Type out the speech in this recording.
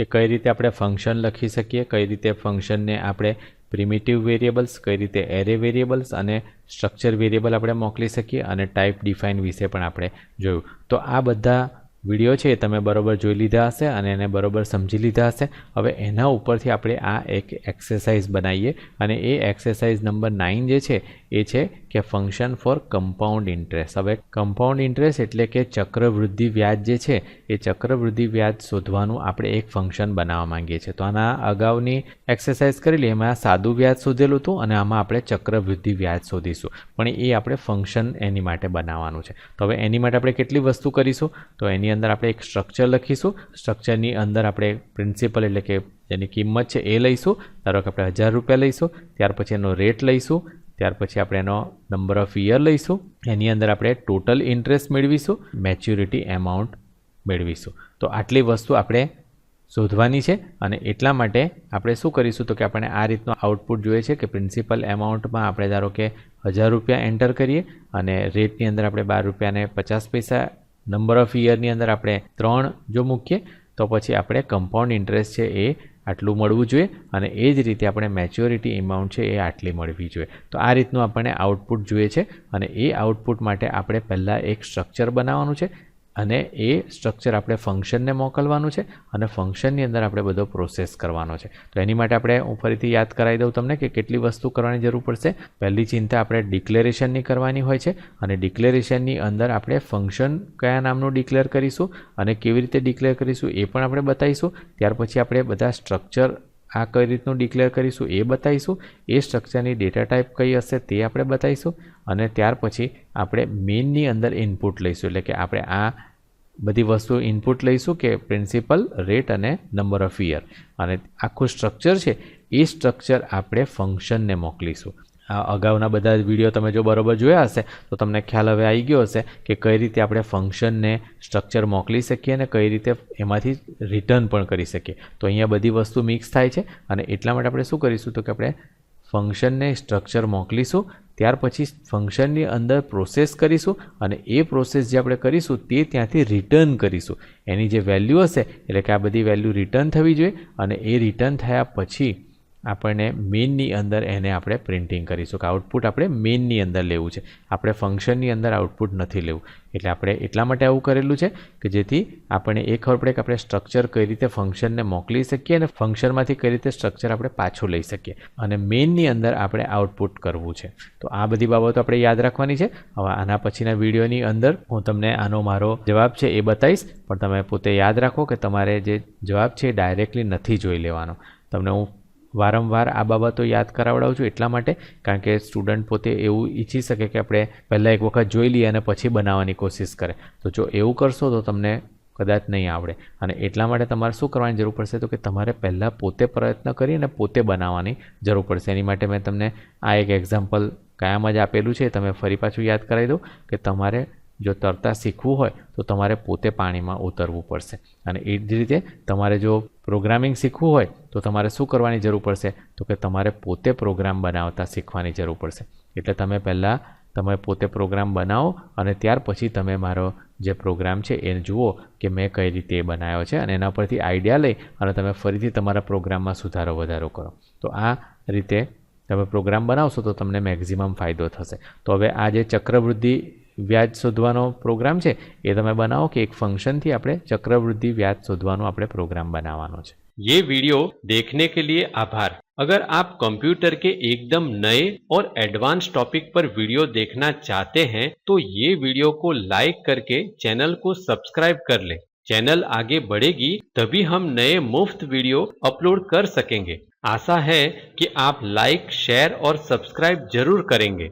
કે કઈ રીતે આપણે ફંક્શન લખી શકીએ, કઈ રીતે ફંક્શનને આપણે પ્રિમિટિવ વેરિયેબલ્સ કઈ રીતે એરે વેરિયેબલ્સ અને સ્ટ્રક્ચર વેરિયેબલ આપણે મોકલી શકીએ અને ટાઈપ ડિફાઇન વિશે પણ આપણે જોયું. તો આ બધા વીડિયો છે એ તમે બરોબર જોઈ લીધા હશે અને એને બરોબર સમજી લીધા હશે. હવે એના ઉપરથી આપણે આ એક એક્સરસાઇઝ બનાવીએ અને એ એક્સરસાઇઝ નંબર નાઇન જે છે એ છે કે ફંક્શન ફોર કમ્પાઉન્ડ ઇન્ટરેસ્ટ હવે કમ્પાઉન્ડ ઇન્ટરેસ્ટ એટલે કે ચક્રવૃદ્ધિ વ્યાજ જે છે, એ ચક્રવૃદ્ધિ વ્યાજ શોધવાનું આપણે એક ફંક્શન બનાવવા માંગીએ છીએ. તો આના અગાઉની એક્સરસાઇઝ કરી લઈએ એમાં સાદું વ્યાજ શોધેલું હતું અને આમાં આપણે ચક્રવૃદ્ધિ વ્યાજ શોધીશું. પણ એ આપણે ફંક્શન એની માટે બનાવવાનું છે. તો હવે એની માટે આપણે કેટલી વસ્તુ કરીશું? તો એની અંદર આપણે એક સ્ટ્રક્ચર લખીશું. સ્ટ્રક્ચરની અંદર આપણે પ્રિન્સિપલ એટલે કે જેની કિંમત છે એ લઈશું. ધારો કે આપણે હજાર રૂપિયા લઈશું. ત્યાર પછી એનો રેટ લઈશું. ત્યાર પછી આપણે એનો નંબર ઓફ યર લઈશું. એની અંદર આપણે ટોટલ ઇન્ટરેસ્ટ મેળવીશું મેચ્યુરિટી એમાઉન્ટ મેળવીશું. તો આટલી વસ્તુ આપણે શોધવાની છે અને એટલા માટે આપણે શું કરીશું તો કે આપણે આ રીતનું આઉટપુટ જોઈએ છે કે પ્રિન્સિપલ એમાઉન્ટમાં આપણે ધારો કે હજાર રૂપિયા એન્ટર કરીએ અને રેટની અંદર આપણે બાર રૂપિયાને પચાસ પૈસા નંબર ઓફ યરની અંદર આપણે ત્રણ જો મૂકીએ તો પછી આપણે કમ્પાઉન્ડ ઇન્ટરેસ્ટ છે એ આટલું મળવું જોઈએ અને એ જ રીતે આપણે મેચ્યોરિટી એમાઉન્ટ છે એ આટલી મળવી જોઈએ. તો આ રીતનું આપણને આઉટપુટ જોઈએ છે અને એ આઉટપુટ માટે આપણે પહેલાં એક સ્ટ્રક્ચર બનાવવાનું છે. અને એ સ્ટ્રક્ચર આપણે ફંક્શનને મોકલવાનું છે અને ફંક્શનની અંદર આપણે બધો પ્રોસેસ કરવાનો છે. તો એની માટે આપણે હું ફરીથી યાદ કરાવી દઉં તમને કે કેટલી વસ્તુ કરવાની જરૂર પડશે. પહેલી ચિંતા આપણે ડિક્લેરેશનની કરવાની હોય છે અને ડિક્લેરેશનની અંદર આપણે ફંક્શન કયા નામનું ડિક્લેર કરીશું અને કેવી રીતે ડિક્લેર કરીશું એ પણ આપણે બતાવીશું. ત્યાર પછી આપણે બધા સ્ટ્રક્ચર આ કઈ રીતનું ડિક્લેર કરીશું એ બતાવીશું. એ સ્ટ્રક્ચરની ડેટા ટાઈપ કઈ હશે તે આપણે બતાવીશું. અને ત્યાર પછી આપણે મેઇનની અંદર ઇનપુટ લઈશું. એટલે કે આપણે આ બધી વસ્તુ ઇનપુટ લઈશું કે પ્રિન્સિપલ રેટ અને નંબર ઓફ યર અને આખું સ્ટ્રક્ચર છે, એ સ્ટ્રક્ચર આપણે ફંક્શનને મોકલીશું. અગાઉના બધા વીડિયો તમે જો બરોબર જોયા હશે, તો તમને ખ્યાલ હવે આવી ગયો હશે કે કઈ રીતે આપણે ફંક્શનને સ્ટ્રક્ચર મોકલી શકીએ અને કઈ રીતે એમાંથી રિટર્ન પણ કરી શકીએ. તો અહીંયા બધી વસ્તુ મિક્સ થાય છે અને એટલા માટે આપણે શું કરીશું તો કે આપણે ફંક્શનને સ્ટ્રક્ચર મોકલીશું, ત્યાર પછી ફંક્શનની અંદર પ્રોસેસ કરીશું અને એ પ્રોસેસ જે આપણે કરીશું તે ત્યાંથી રિટર્ન કરીશું. એની જે વેલ્યુ હશે, એટલે કે આ બધી વેલ્યુ રિટર્ન થવી જોઈએ અને એ રિટર્ન થયા પછી આપણને મેઇનની અંદર એને આપણે પ્રિન્ટિંગ કરીશું, કે આઉટપુટ આપણે મેઇનની અંદર લેવું છે. આપણે ફંક્શનની અંદર આઉટપુટ નથી લેવું. એટલે આપણે એટલા માટે આવું કરેલું છે કે જેથી આપણને એ ખબર પડે કે આપણે સ્ટ્રક્ચર કઈ રીતે ફંક્શનને મોકલી શકીએ અને ફંક્શનમાંથી કઈ રીતે સ્ટ્રક્ચર આપણે પાછું લઈ શકીએ. અને મેઇનની અંદર આપણે આઉટપુટ કરવું છે. તો આ બધી બાબતો આપણે યાદ રાખવાની છે. હવે આના પછીના વિડીયોની અંદર હું તમને આનો મારો જવાબ છે એ બતાવીશ. પણ તમે પોતે યાદ રાખો કે તમારે જે જવાબ છે એ ડાયરેક્ટલી નથી જોઈ લેવાનો. તમને હું વારંવાર આ બાબતો યાદ કરાવડાવું છું એટલા માટે, કારણ કે સ્ટુડન્ટ પોતે એવું ઈચ્છી શકે કે આપણે પહેલાં એક વખત જોઈ લઈએ અને પછી બનાવવાની કોશિશ કરે. તો જો એવું કરશો તો તમને કદાચ નહીં આવડે. અને એટલા માટે તમારે શું કરવાની જરૂર પડશે તો કે તમારે પહેલાં પોતે પ્રયત્ન કરી અને પોતે બનાવવાની જરૂર પડશે. એની માટે મેં તમને આ એક એક્ઝામ્પલ કયામાં જ આપેલું છે. તમે ફરી પાછું યાદ કરાવી દઉં કે તમારે જો તરતા શીખવું હોય, તો તમારે પોતે પાણીમાં ઉતરવું પડશે. અને એ જ રીતે તમારે જો પ્રોગ્રામિંગ શીખવું હોય, તો તમારે શું કરવાની જરૂર પડશે? તો કે તમારે પોતે પ્રોગ્રામ બનાવતા શીખવાની જરૂર પડશે. એટલે તમે પહેલાં તમે પોતે પ્રોગ્રામ બનાવો અને ત્યાર પછી તમે મારો જે પ્રોગ્રામ છે એ જુઓ કે મેં કઈ રીતે એ બનાવ્યો છે અને એના પરથી આઈડિયા લઈ અને તમે ફરીથી તમારા પ્રોગ્રામમાં સુધારો વધારો કરો. તો આ રીતે તમે પ્રોગ્રામ બનાવશો તો તમને મેક્ઝિમમ ફાયદો થશે. તો હવે આ જે ચક્રવૃદ્ધિ વ્યાજ શોધવાનો પ્રોગ્રામ છે એ તમે બનાવો કે એક ફંક્શનથી આપણે ચક્રવૃદ્ધિ વ્યાજ શોધવાનો આપણે પ્રોગ્રામ બનાવવાનો છે ये वीडियो देखने के लिए आभार अगर आप कंप्यूटर के एकदम नए और एडवांस टॉपिक पर वीडियो देखना चाहते हैं तो ये वीडियो को लाइक करके चैनल को सब्सक्राइब कर लें चैनल आगे बढ़ेगी तभी हम नए मुफ्त वीडियो अपलोड कर सकेंगे आशा है कि आप लाइक शेयर और सब्सक्राइब जरूर करेंगे